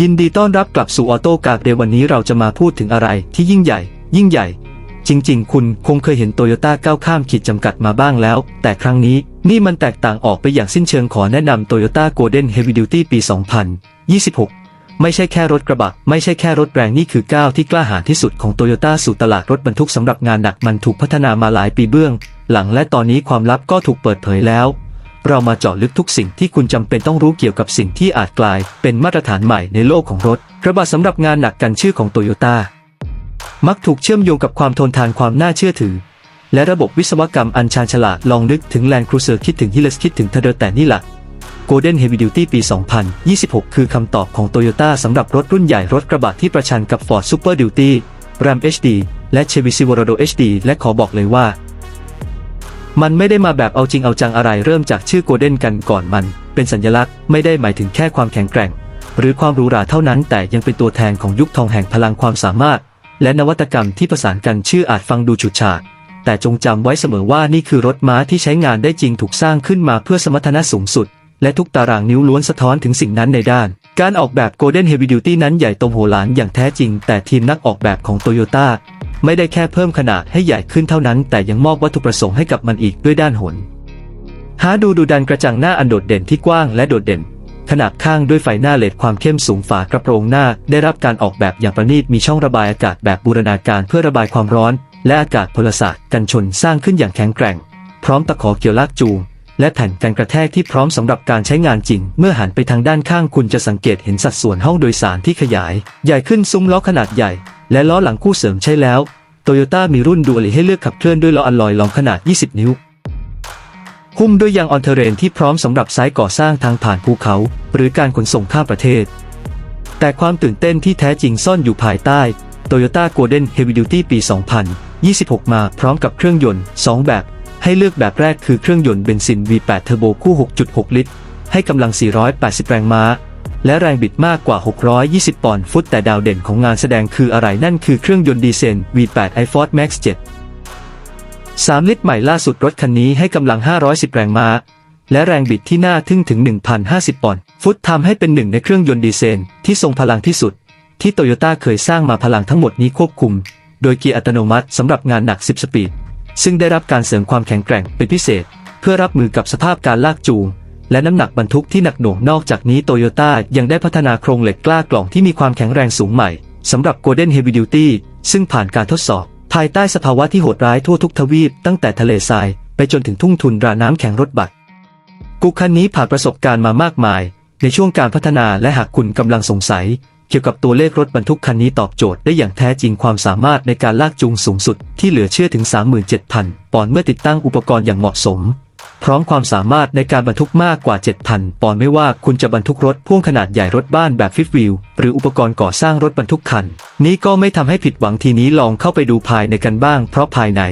ยินดีต้อนรับกลับสู่ออโต้การ์ดเดวันนี้เราจะมาพูดถึงอะไรที่ยิ่งใหญ่ ยิ่งใหญ่ จริง ๆ คุณคงเคยเห็นโตโยต้าก้าวข้ามขีดจำกัดมาบ้างแล้ว แต่ครั้งนี้นี่มันแตกต่างออกไปอย่างสิ้นเชิงขอแนะนำ Toyota Golden Heavy Duty ปี 2026 ไม่ใช่แค่รถกระบะ ไม่ใช่แค่รถแรงนี่คือก้าวที่กล้าหาญที่สุดของโตโยต้าสู่ตลาดรถบรรทุกสำหรับงานหนักมันถูกพัฒนามาหลายปีเบื้อง หลังและตอนนี้ความลับก็ถูกเปิดเผยแล้ว เรามาเจาะลึกทุกสิ่งที่คุณจำเป็นต้องรู้เกี่ยวกับสิ่งที่อาจกลาย เป็นมาตรฐานใหม่ในโลกของรถกระบะสำหรับงานหนักกันชื่อของโตโยต้ามักถูกเชื่อมโยงกับความทนทานความน่าเชื่อถือ และระบบวิศวกรรมอันชาญฉลาดลองนึกถึงแลนด์ครูเซอร์คิดถึงฮิลเลสคิดถึงเทเดอร์แต่นี่แหละ Golden Heavy Duty ปี 2026 คือคำตอบของ Toyota สำหรับรถรุ่นใหญ่รถกระบะที่ประชันกับ Ford Super Duty Ram HD และ Chevy Silverado HD และขอบอกเลยว่า มันไม่ได้มาแบบเอาจริงเอาจังอะไรเริ่มจากชื่อ Golden กันก่อนมัน เป็นสัญลักษณ์ไม่ได้หมายถึงแค่ความแข็งแกร่ง หรือความหรูหราเท่านั้น แต่ยังเป็นตัวแทนของยุคทองแห่งพลังความสามารถ และนวัตกรรมที่ประสานกันชื่ออาจฟังดูฉูดฉาดแต่จงจำไว้เสมอว่านี่คือรถม้าที่ใช้งานได้จริงถูกสร้างขึ้นมาเพื่อสมรรถนะสูงสุด และทุกตารางนิ้วล้วนสะท้อนถึงสิ่งนั้นในด้าน การออกแบบ Golden Heavy Duty นั้นใหญ่โตมโหฬารอย่างแท้จริง แต่ทีมนักออกแบบของโตโยต้า ไม่ได้แค่เพิ่มขนาดให้ใหญ่ขึ้นเท่านั้น แต่ยังมอบวัตถุประสงค์ให้กับมันอีกด้วยด้านหนหาดูดูดันกระจังหน้าอันโดดเด่นที่กว้างและโดดเด่น ขนาบข้างด้วยไฟหน้าเลดความเข้มสูงฝากระโปรงหน้า ได้รับการออกแบบอย่างประณีตมีช่องระบายอากาศแบบบูรณาการเพื่อระบายความร้อน และอากาศพลศาสตร์กันชนสร้างขึ้นอย่างแข็งแกร่ง พร้อมตะขอเกี่ยวลากจูงและแผ่นกันกระแทกที่พร้อมสำหรับการใช้งานจริง เมื่อหันไปทางด้านข้างคุณจะสังเกตเห็นสัดส่วนห้องโดยสารที่ขยาย ใหญ่ขึ้นซุ้มล้อขนาดใหญ่ และล้อหลังคู่เสริมใช้แล้วโตโยต้ามีรุ่นดูอลิให้เลือกขับเคลื่อนด้วยล้ออัลลอยลองขนาด 20 นิ้ว หุ้มด้วยยางออนเทเรนที่พร้อมสำหรับไซต์ก่อสร้างทางผ่านภูเขา หรือการขนส่งข้ามประเทศ แต่ความตื่นเต้นที่แท้จริงซ่อนอยู่ภายใต้ Toyota Golden Heavy Duty ปี 2026 มาพร้อมกับเครื่องยนต์ 2 แบบ ให้เลือกแบบแรกคือเครื่องยนต์เบนซิน V8 เทอร์โบคู่ 6.6 ลิตร ให้กำลัง 480 แรงม้า และแรงบิดมากกว่า 620 ปอนด์ฟุต แต่ดาวเด่นของงานแสดงคืออะไรนั่นคือเครื่องยนต์ดีเซล V8 iFord Max 7 3 ลิตรใหม่ล่าสุดรถคันนี้ให้กำลัง 510 แรงม้า และแรงบิดที่น่าทึ่งถึง 1,050 ปอนด์ฟุตทำให้เป็นหนึ่งในเครื่องยนต์ดีเซลที่ทรงพลังที่สุด ที่โตโยต้าเคยสร้างมาพลังทั้งหมดนี้ควบคุม โดยเกียร์อัตโนมัติสำหรับงานหนัก 10 สปีดซึ่งได้รับการเสริมความแข็งแกร่งเป็นพิเศษ เพื่อรับมือกับสภาพการลากจูง และน้ำหนักบรรทุกที่หนักหน่วงนอกจากนี้โตโยต้ายังได้พัฒนาโครงเหล็กกล้ากล่องที่มีความแข็งแรงสูงใหม่สำหรับ Golden Heavy Duty ซึ่งผ่านการทดสอบ ภายใต้สภาวะที่โหดร้ายทั่วทุกทวีปตั้งแต่ทะเลทรายไปจนถึงทุ่งทุนราน้ำแข็งรถบัสกูคันนี้ผ่านประสบการณ์มามากมาย ในช่วงการพัฒนาและหากคุณกำลังสงสัย เกี่ยวกับตัวเลขรถบรรทุกคันนี้ตอบโจทย์ได้อย่างแท้จริงความสามารถในการลากจูงสูงสุดที่เหลือเชื่อถึง 37,000 ปอนด์เมื่อติดตั้งอุปกรณ์อย่างเหมาะสม พร้อมความสามารถในการบรรทุกมากกว่า 7,000 ปอนด์ไม่ว่าคุณจะบรรทุกรถพ่วงขนาดใหญ่รถบ้านแบบฟิฟวิวหรืออุปกรณ์ก่อสร้างรถบรรทุกคัน นี้ก็ไม่ทำให้ผิดหวังทีนี้ลองเข้าไปดูภายในกันบ้างเพราะภายใน